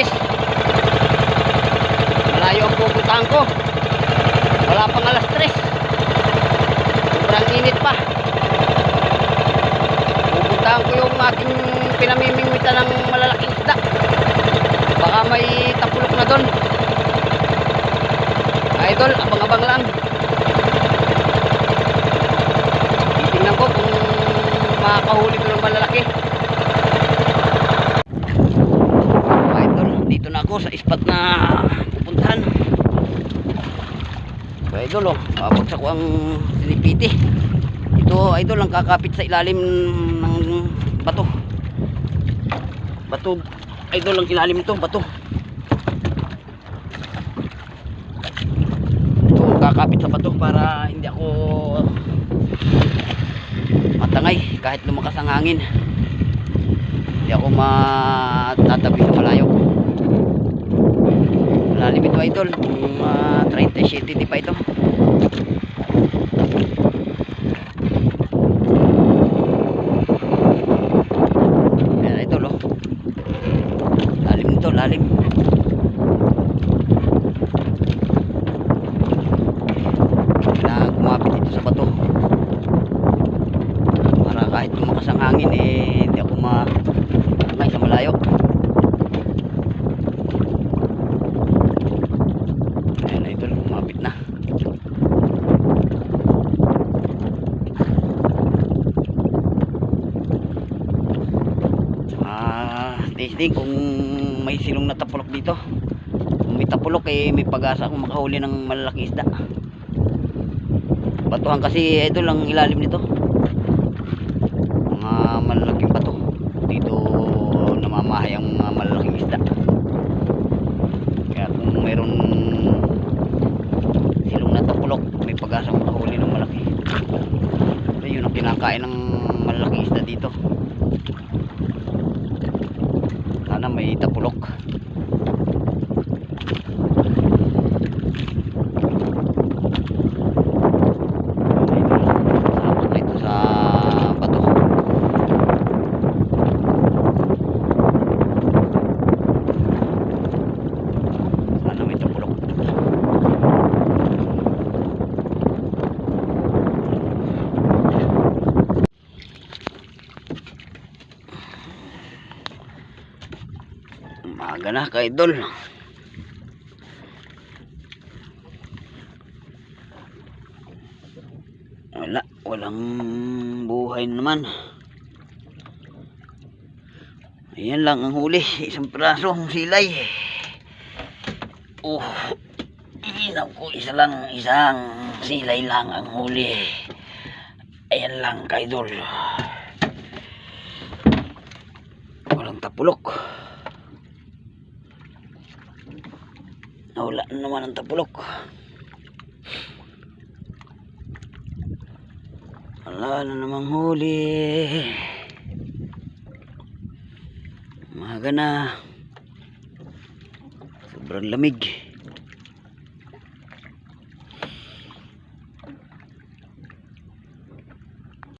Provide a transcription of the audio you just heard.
bilis. Malayo ang pupuntahan ko. Wala pang alas 3. Sobrang init pa. Pupuntahan ko yung aking pinamimingwitan ng malalaking isda. Baka may tapulok na doon. Idol, abang-abang lang. Titingnan ko kung makakahuli ko ng malalaki. Idol, dito na ako sa spot na pupuntahan. So, idol, oh, mabagsak ko ang sinipiti. Ito, idol, ang kakapit sa ilalim ng bato. Bato, idol, ang ilalim ito, bato. Ito, ang kakapit sa bato para hindi ako matangay kahit lumakas ang hangin. Hindi ako matatabi. Malalim ito idol. Mga 37 di pa ito. Ayan idol oh. Lalim nito, lalim. Kailangan kumapit sa bato. Para kahit lumakas ang hangin eh hindi ako ma sa malayo. Ayan na idol, kumapit na. Testing kung may silong na tapulok dito. Kung may tapulok eh may pag-asa akong makahuli ng malalaking isda. Batuhan kasi idol ang ilalim nito. Mga malalaking bato. Dito namamahay ang mga malalaking isda. Kaya kung mayroon silong na tapulok, may pag-asa akong makahuli ng malaki. So, yun ang kinakain ng malalaking isda dito. Sana may tapulok. Sabot na ito sa bato. Sana may tapulok. Umaga na ka-idol. Wala, walang buhay naman. Ayan lang ang huli, isang pirasong silay. Oh, inaw ko, isa lang, isang silay lang ang huli. Ayan lang, ka-idol. Walang tapulok. Nawala na naman ang tapulok. Wala na namang huli. Umaga na. Sobrang lamig.